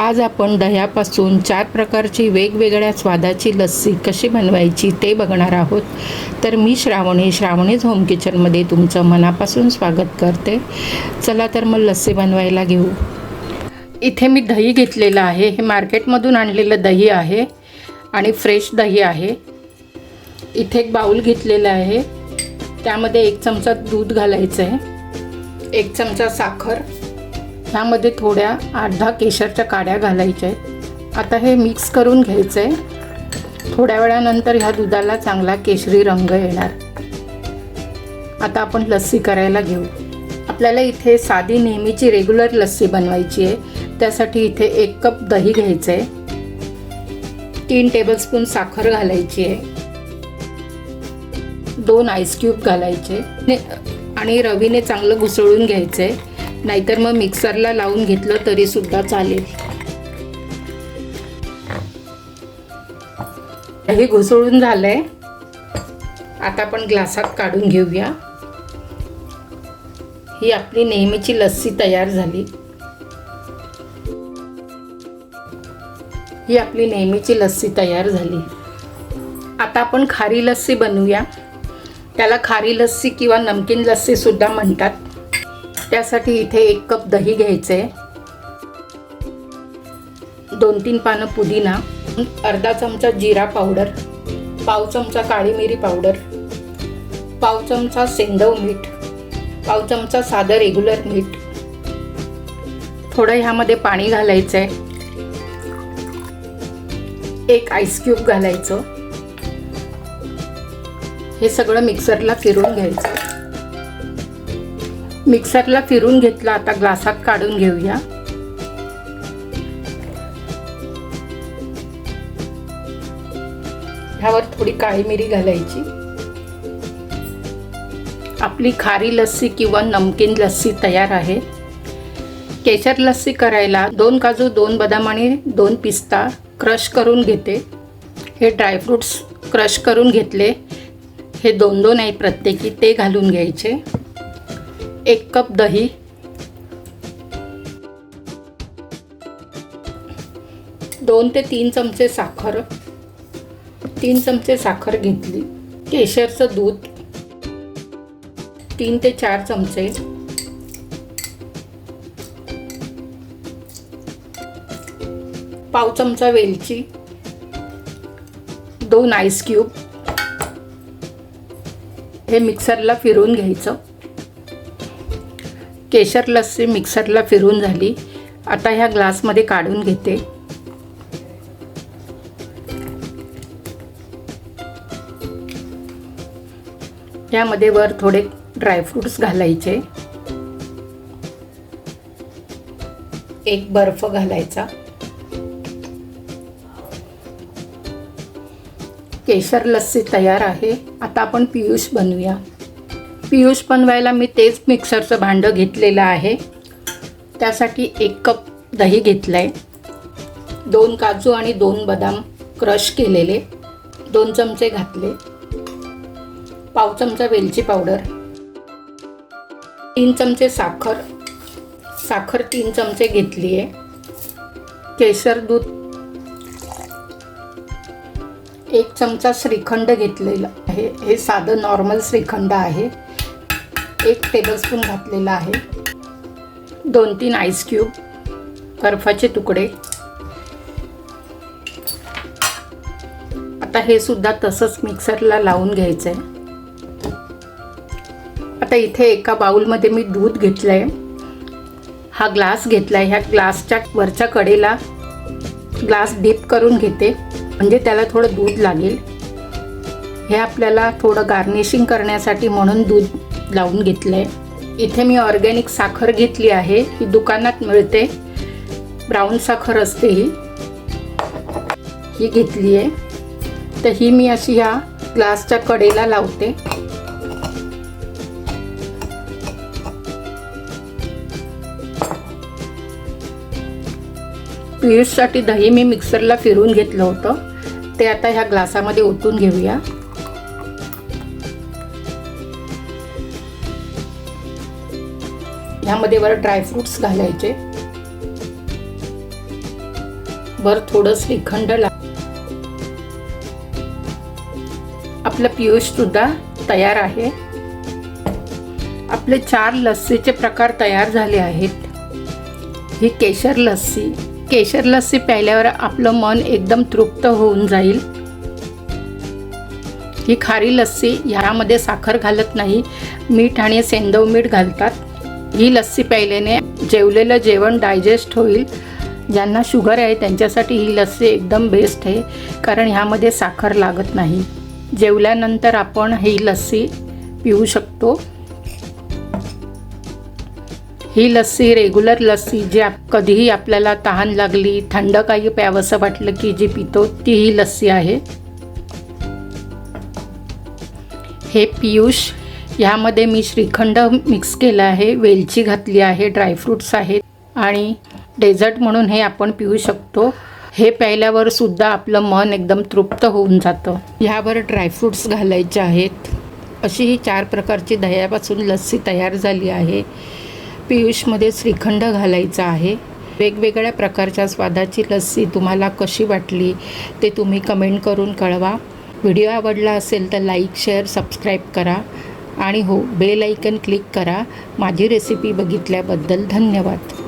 आज आपण दह्यापासून चार प्रकारची वेगवेगळ्या स्वादाची लस्सी कशी बनवायची ते बघणार आहोत. तर मी श्रावणी श्रावणीज होम किचनमध्ये तुमचं मनापासून स्वागत करते. चला तर मग लस्सी बनवायला घेऊ. इथे मी दही घेतलेलं आहे. हे मार्केटमधून आणलेलं दही आहे आणि फ्रेश दही आहे. इथे एक बाऊल घेतलेला आहे. त्यामध्ये एक चमचा दूध घालायचं आहे एक चमचा साखर. ह्यामध्ये थोड्या आठ दहा केशरच्या काड्या घालायच्या आहेत. आता हे मिक्स करून घ्यायचं आहे थोड्या वेळानंतर ह्या दुधाला चांगला केशरी रंग येणार. आता आपण लस्सी करायला घेऊ. आपल्याला इथे साधी नेहमीची रेग्युलर लस्सी बनवायची आहे. त्यासाठी इथे एक कप दही घ्यायचं आहे तीन टेबलस्पून साखर घालायची आहे. दोन आईस क्यूब घालायचे. ने- आणि रवीने चांगलं घुसळून घ्यायचं आहे नाहीतर मग मिक्सरला लावून घेतलं तरी सुद्धा चालेल. हे घुसळून झालंय. आता आपण ग्लासात काढून घेऊया. ही आपली नेहमीची लस्सी तयार झाली. ही आपली नेहमीची लस्सी तयार झाली. आता आपण खारी लस्सी बनवूया. त्याला खारी लस्सी किंवा नमकीन लस्सी सुद्धा म्हणतात. त्यासाठी इथे एक कप दही घ्यायचे. दोन तीन पानं पुदिना अर्धा चमचा जिरा पावडर पाव चमचा काळी मिरी पावडर पाव चमचा सेंदव मीठ पाव चमचा साधं रेग्युलर मीठ. थोडं ह्यामध्ये पाणी घालायचं आहे एक आईस क्यूब घालायचं. हे सगळं मिक्सरला फिरून घ्यायचं. मिक्सरला फिरून घेतलं. आता ग्लासात काढून घेऊया. ह्यावर थोडी काळी मिरी घालायची. आपली खारी लस्सी किंवा नमकीन लस्सी तयार आहे. केशर लस्सी करायला दोन काजू दोन बदाम आणि दोन पिस्ता क्रश करून घेते. हे ड्रायफ्रूट्स क्रश करून घेतले. हे दोन दोन आहे. प्रत्येकी ते घालून घ्यायचे. एक कप दही. दोन ते तीन चमचे साखर. तीन चमचे साखर घेतली. केशरचं दूध. तीन ते चार चमचे. पाव चमचा वेलची. दोन आईस क्यूब हे मिक्सरला फिरवून घ्यायचं. केशर लस्सी मिक्सरला फिरून झाली. आता ह्या ग्लासमध्ये काढून घेते. यामध्ये वर थोडे ड्रायफ्रुट्स घालायचे. एक बर्फ घालायचा. केशर लस्सी तयार आहे. आता आपण पियुष बनवूया. पियुष बनवायला मी तेच मिक्सरचं भांडं घेतलेलं आहे. त्यासाठी एक कप दही घेतलं आहे दोन काजू आणि दोन बदाम क्रश केलेले. दोन चमचे घातले. पाव चमचा वेलची पावडर. तीन चमचे साखर. साखर तीन चमचे घेतली आहे केसर दूध. एक चमचा श्रीखंड घेतलेला आहे. हे साधं नॉर्मल श्रीखंड आहे. एक टेबलस्पून घातलेला आहे. दोन तीन आईस क्यूब बर्फाचे तुकडे. आता हे सुद्धा तसंच मिक्सरला लावून घ्यायचं आहे आता इथे एका बाउलमध्ये मी दूध घेतलं आहे हा ग्लास घेतला आहे ह्या ग्लासच्या वरच्या कडेला ग्लास डीप करून घेते. म्हणजे त्याला थोडं दूध लागेल. हे आपल्याला थोडं गार्निशिंग करण्यासाठी म्हणून दूध लावून घेतलं. आहे इथे मी ऑर्गॅनिक साखर घेतली आहे. ही दुकानात मिळते. ब्राऊन साखर असते ही. ही घेतली आहे. तर ही मी अशी ह्या ग्लासच्या कडेला लावते. पीठसाठी दही मी मिक्सरला फिरून घेतलं होतं. ते आता ह्या ग्लासामध्ये ओतून घेऊया. ह्यामध्ये वर ड्रायफ्रुट्स घालायचे. वर थोडं श्रीखंड ला आपलं पियुष सुद्धा तयार आहे. आपले चार लस्सीचे प्रकार तयार झाले आहेत. ही केशर लस्सी. केशर लस्सी प्यायल्यावर आपलं मन एकदम तृप्त होऊन जाईल. ही खारी लस्सी ह्यामध्ये साखर घालत नाही. मीठ आणि सेंदव मीठ घालतात. ही लस्सी प्यायल्याने जेवलेलं जेवण डायजेस्ट होईल. ज्यांना शुगर आहे त्यांच्यासाठी ही लस्सी एकदम बेस्ट आहे. कारण ह्यामध्ये साखर लागत नाही. जेवल्यानंतर आपण ही लस्सी पिऊ शकतो. ही लस्सी रेग्युलर लस्सी जी आप कधीही आपल्याला तहान लागली थंड काही प्यावंसं वाटलं की जी पितो ती ही लस्सी आहे. हे पियुष ह्यामध्ये मी श्रीखंड मिक्स केलं आहे. वेलची घातली आहे ड्रायफ्रूट्स आहेत आणि डेझर्ट म्हणून हे आपण पिऊ शकतो. हे प्यायल्यावर सुद्धा आपलं मन एकदम तृप्त होऊन जातं. ह्यावर ड्रायफ्रूट्स घालायचे आहेत. अशी ही चार प्रकारची दह्यापासून लस्सी तयार झाली आहे. पियुषमध्ये श्रीखंड घालायचा आहे. वेगवेगळ्या प्रकारच्या स्वादाची लस्सी तुम्हाला कशी वाटली ते तुम्ही कमेंट करून कळवा. व्हिडिओ आवडला असेल तर लाईक शेअर सबस्क्राईब करा. आणि हो बेल आयकन क्लिक करा. माझी रेसिपी बघितल्याबद्दल धन्यवाद.